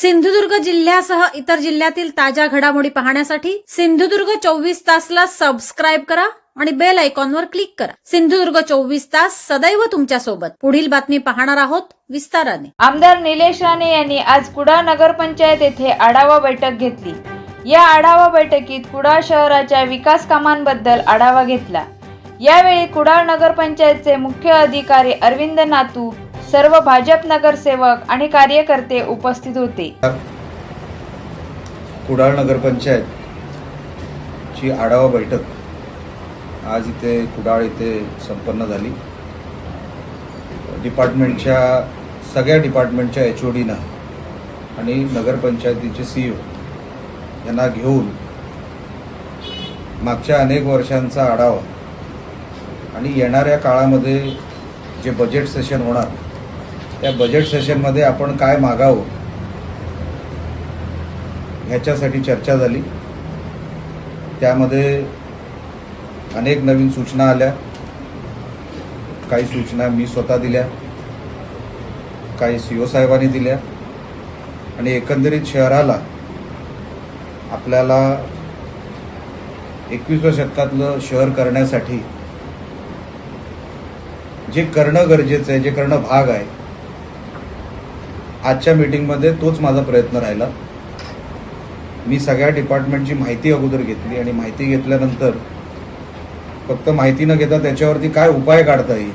सिंधुदुर्ग जिल्ह्यासह इतर जिल्ह्यातील ताज्या घडामोडी पाहण्यासाठी सिंधुदुर्ग चोवीस तासला सबस्क्राईब करा आणि बेल आयकॉनवर क्लिक करा. सिंधुदुर्ग चोवीस तास सदैव तुमच्यासोबत. पुढील बातमी पाहणार आहोत विस्ताराने. आमदार निलेश राणे यांनी आज कुडाळ नगरपंचायत येथे आढावा बैठक घेतली. या आढावा बैठकीत कुडाळ शहराच्या विकास कामांबद्दल आढावा घेतला. यावेळी कुडाळ नगरपंचायतचे मुख्य अधिकारी अरविंद नातू सर्व भाजप नगरसेवक आणि कार्यकर्ते उपस्थित होते. कुडाळ नगरपंचायत ची आढावा बैठक. आज इथे कुडाळ इथे संपन्न झाली. डिपार्टमेंटच्या सगळ्या डिपार्टमेंटच्या एच ओ डीनं आणि नगरपंचायतीचे सी ओ यांना घेऊन मागच्या अनेक वर्षांचा आढावा आणि येणाऱ्या काळामध्ये जे बजेट सेशन होणार त्या बजेट सेशनमध्ये आपण काय मागावं ह्याच्यासाठी चर्चा झाली. त्यामध्ये अनेक नवीन सूचना आल्या. काही सूचना मी स्वतः दिल्या. काही सी ओ साहेबांनी दिल्या. आणि एकंदरीत शहराला आपल्याला एकवीसव्या शतकातलं शहर करण्यासाठी जे करणं गरजेचं आहे जे करणं भाग आहे आजच्या मीटिंगमध्ये तोच माझा प्रयत्न राहिला. मी सगळ्या डिपार्टमेंटची माहिती अगोदर घेतली आणि माहिती घेतल्यानंतर फक्त माहिती न घेता त्याच्यावरती काय उपाय काढता येईल?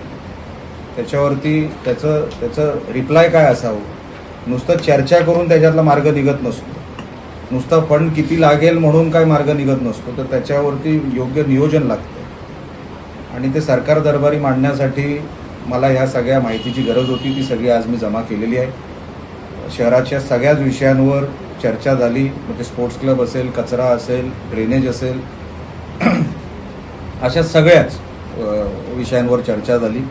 त्याच्यावरती त्याचं त्याचं रिप्लाय काय असावं? नुसतं चर्चा करून त्याच्यातला मार्ग निघत नसतो. नुसता फंड किती लागेल म्हणून काय मार्ग निघत नसतो. तर त्याच्यावरती योग्य नियोजन लागतं. आणि ते सरकार दरबारी मांडण्यासाठी मला ह्या सगळ्या माहितीची गरज होती. ती सगळी आज मी जमा केलेली आहे. शहराच्या सगळ्याच विषयांवर चर्चा झाली. म्हणजे स्पोर्ट्स क्लब असेल कचरा असेल ड्रेनेज असेल अशा सगळ्याच विषयांवर चर्चा झाली.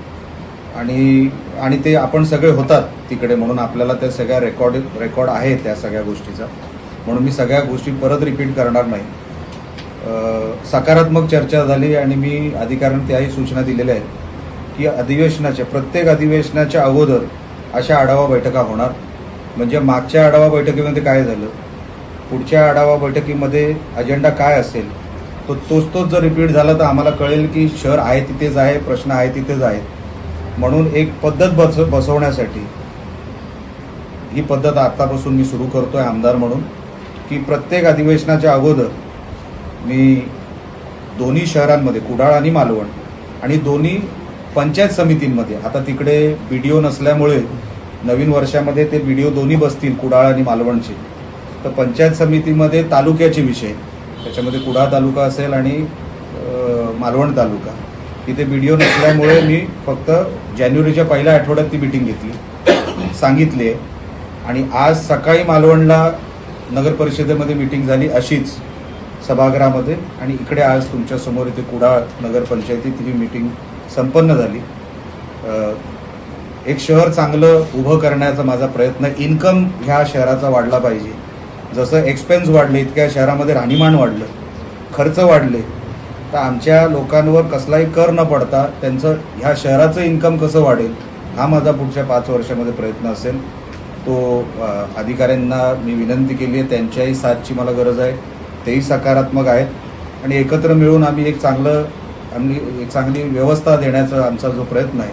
आणि आणि ते आपण सगळे होतात तिकडे म्हणून आपल्याला त्या सगळ्या रेकॉर्ड रेकॉर्ड आहे त्या सगळ्या गोष्टीचा. म्हणून मी सगळ्या गोष्टी परत रिपीट करणार नाही. सकारात्मक चर्चा झाली आणि मी अधिकाऱ्यांना त्याही सूचना दिलेल्या आहेत की अधिवेशनाच्या प्रत्येक अधिवेशनाच्या अगोदर अशा आढावा बैठका होणार. म्हणजे मागच्या आढावा बैठकीमध्ये काय झालं? पुढच्या आढावा बैठकीमध्ये अजेंडा काय असेल? तो तोच तोच जर रिपीट झाला तर आम्हाला कळेल की शहर आहे तिथेच आहे प्रश्न आहे तिथेच आहेत. म्हणून एक पद्धत बस बसवण्यासाठी ही पद्धत आतापासून मी सुरू करतोय आमदार म्हणून की प्रत्येक अधिवेशनाच्या अगोदर मी दोन्ही शहरांमध्ये कुडाळ आणि मालवण आणि दोन्ही पंचायत समितींमध्ये आता तिकडे बी डी ओ नसल्यामुळे नवीन वर्षामध्ये ते बी डी ओ दोन्ही बसतील कुडाळ आणि मालवणचे. तर पंचायत समितीमध्ये तालुक्याचे विषय. त्याच्यामध्ये कुडाळ तालुका असेल आणि मालवण तालुका. तिथे बी डी ओ नसल्यामुळे मी फक्त जानेवारीच्या पहिल्या आठवड्यात ती मिटिंग घेतली. सांगितली. आहे आणि आज सकाळी मालवणला नगर परिषदेमध्ये मिटिंग झाली अशीच सभागृहामध्ये. आणि इकडे आज तुमच्यासमोर इथे कुडाळ नगरपंचायतीत ही मिटिंग संपन्न झाली. एक शहर चांगलं उभं करण्याचा माझा प्रयत्न इन्कम ह्या शहराचा वाढला पाहिजे. जसं एक्सपेन्स वाढले इतक्या शहरामध्ये राहणीमान वाढलं खर्च वाढले तर आमच्या लोकांवर कसलाही कर न पडता त्यांचं ह्या शहराचं इन्कम कसं वाढेल हा माझा पुढच्या पाच वर्षामध्ये प्रयत्न असेल. तो अधिकाऱ्यांना मी विनंती केली आहे त्यांच्याही साथची मला गरज आहे तेही सकारात्मक आहेत. आणि एकत्र मिळून आम्ही एक चांगलं आम्ही एक चांगली व्यवस्था देण्याचा आमचा जो प्रयत्न आहे